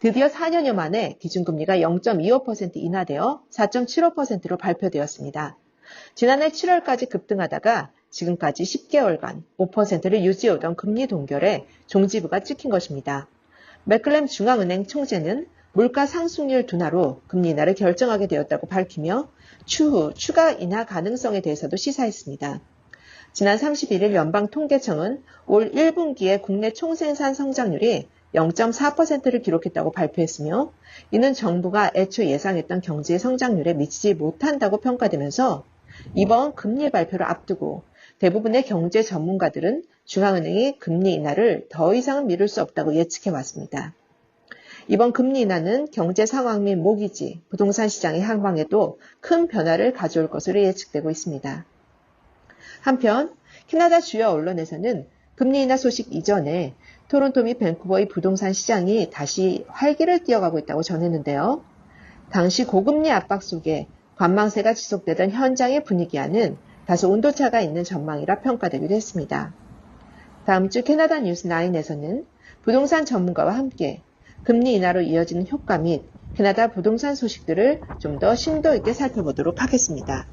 드디어 4년여 만에 기준금리가 0.25% 인하되어 4.75%로 발표되었습니다. 지난해 7월까지 급등하다가 지금까지 10개월간 5%를 유지해오던 금리 동결에 종지부가 찍힌 것입니다. 맥클렘 중앙은행 총재는 물가 상승률 둔화로 금리 인하를 결정하게 되었다고 밝히며 추후 추가 인하 가능성에 대해서도 시사했습니다. 지난 31일 연방통계청은 올 1분기의 국내 총생산 성장률이 0.4%를 기록했다고 발표했으며 이는 정부가 애초 예상했던 경제 성장률에 미치지 못한다고 평가되면서 이번 금리 발표를 앞두고 대부분의 경제 전문가들은 중앙은행이 금리 인하를 더 이상은 미룰 수 없다고 예측해 왔습니다. 이번 금리 인하는 경제 상황 및 모기지, 부동산 시장의 향방에도 큰 변화를 가져올 것으로 예측되고 있습니다. 한편 캐나다 주요 언론에서는 금리 인하 소식 이전에 토론토 및 밴쿠버의 부동산 시장이 다시 활기를 띄어가고 있다고 전했는데요. 당시 고금리 압박 속에 관망세가 지속되던 현장의 분위기와는 다소 온도차가 있는 전망이라 평가되기도 했습니다. 다음 주 캐나다 뉴스9에서는 부동산 전문가와 함께 금리 인하로 이어지는 효과 및 캐나다 부동산 소식들을 좀 더 심도 있게 살펴보도록 하겠습니다.